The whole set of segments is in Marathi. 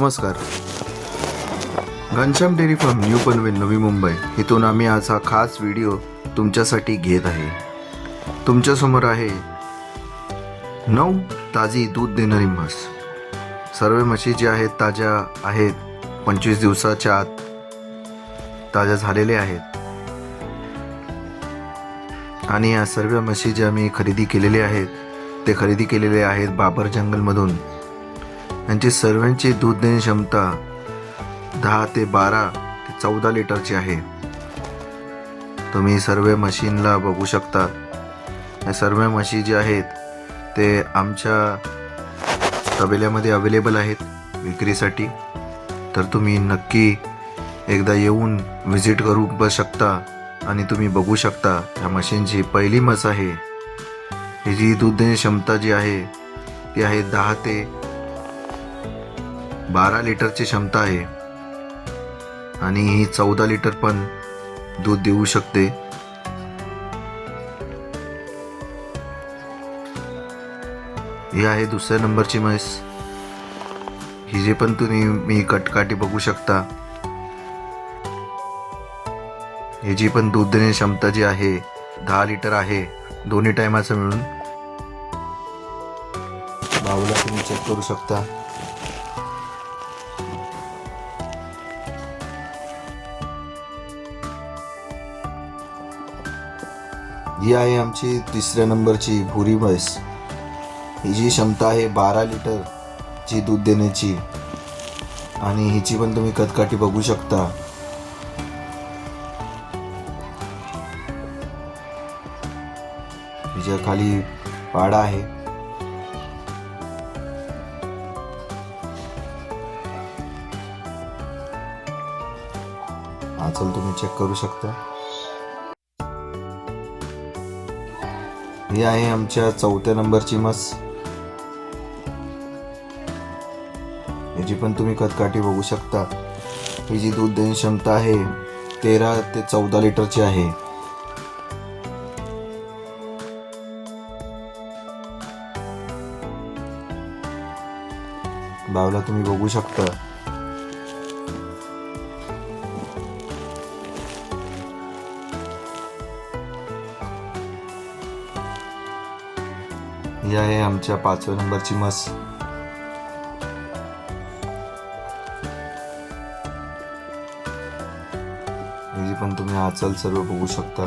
नमस्कार. Ghanshyam dairy farm new Panvel Navi Mumbai. इथून आम्ही आज हा खास व्हिडिओ तुमच्यासाठी घेत आहे. तुमच्यासमोर आहे नऊ ताजी दूध देणारी म्हस. सर्व म्हशी ज्या आहेत ताज्या आहेत. पंचवीस दिवसाच्या आत ताज्या झालेल्या आहेत. आणि या सर्व म्हशी ज्या मी खरेदी केलेल्या आहेत ते खरेदी केलेले आहेत बाबर जंगलमधून. यांची सर्वांची दूध देणे क्षमता दहा ते बारा ते चौदा लिटरची आहे. तुम्ही सर्व मशीनला बघू शकता. या सर्व म्हशी जे आहेत ते आमच्या तबेल्यामध्ये अवेलेबल आहेत विक्रीसाठी. तर तुम्ही नक्की एकदा येऊन व्हिजिट करू ब शकता आणि तुम्ही बघू शकता या मशीनची पहिली मस आहे. ही जी दूध देणे क्षमता जी आहे ती आहे दहा ते बारा लिटरची क्षमता आहे. आणि ही चौदा लिटर पण दूध देऊ शकते. ही आहे दुसऱ्या नंबरची म्हैस. ही जे पण तुम्ही मी कटकाटी बघू शकता. ही जी पण दूध देण्याची क्षमता जी आहे दहा लिटर आहे दोन्ही टायमाचं मिळून. बाऊला तुम्ही चेक करू शकता. ही आहे आमची तिसऱ्या नंबरची भुरी म्हैस. ही जी क्षमता आहे बारा लिटरची दूध देण्याची. आणि हिची पण तुम्ही कथकाठी बघू शकता. हिच्या खाली पाडा आहे. आचल तुम्ही चेक करू शकता. ही आहे आमच्या चौथ्या नंबरची मस. याची पण तुम्ही कदकाठी बघू शकता. ही जी दूध देण्याची क्षमता आहे तेरा ते चौदा लिटरची आहे. बावला तुम्ही बघू शकता. ही आहे आमच्या पाचव्या नंबरची मस. ही पण तुम्ही आचल सर्व बघू शकता.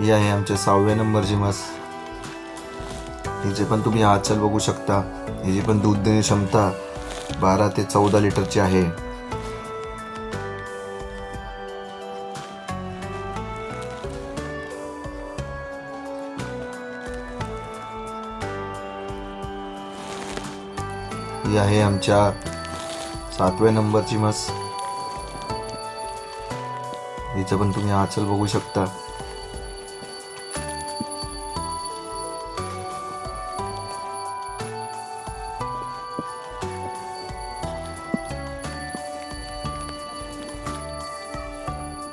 ही आहे आमच्या सहाव्या नंबरची मस. हिचे पण तुम्ही आचल बघू शकता. हिची पण दूध देण्याची क्षमता बारा ते चौदा लिटरची आहे. ही आहे आमच्या सातव्या नंबरची मस. हिचं पण तुम्ही आचल बघू शकता.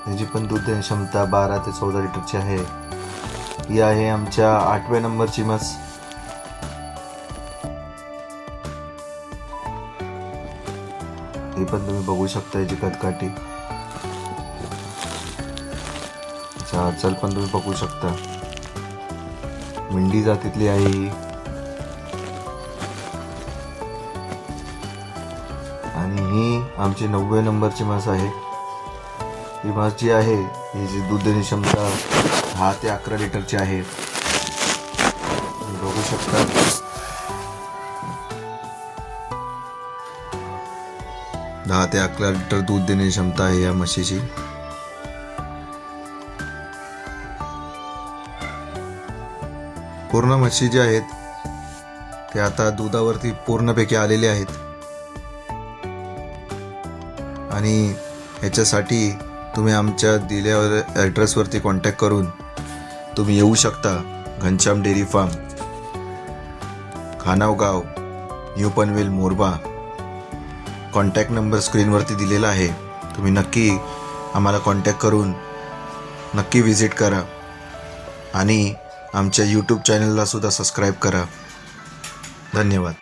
हिची पण दूध देण्याची क्षमता बारा ते चौदा लिटरची आहे. ही आहे आमच्या आठव्या नंबरची मस. पण तुम्ही बघू शकता याची कदकाठी. चल पण तुम्ही बघू शकता. मिंडी जातीतली आहे ही. आणि ही आमची नव्वे नंबरची मास आहे. ही मास जी आहे ही जी दूध देण्याची क्षमता दहा ते अकरा लिटरची आहे. बघू शकता. दहा ते अकरा लिटर दूध देण्याची क्षमता आहे या म्हशीची. पूर्ण म्हशी जे आहेत ते आता दुधावरती पूर्णपैकी आलेले आहेत. आणि ह्याच्यासाठी तुम्ही आमच्या दिल्यावर ॲड्रेसवरती कॉन्टॅक्ट करून तुम्ही येऊ शकता Ghanshyam dairy farm Khanavgaon new Panvel Morbe. Contact number स्क्रीनवरती दिलेला आहे. तुम्ही नक्की आम्हाला कॉन्टॅक्ट करून नक्की विजिट करा. आणि आमच्या यूट्यूब चॅनललासुद्धा सबस्क्राईब करा. धन्यवाद.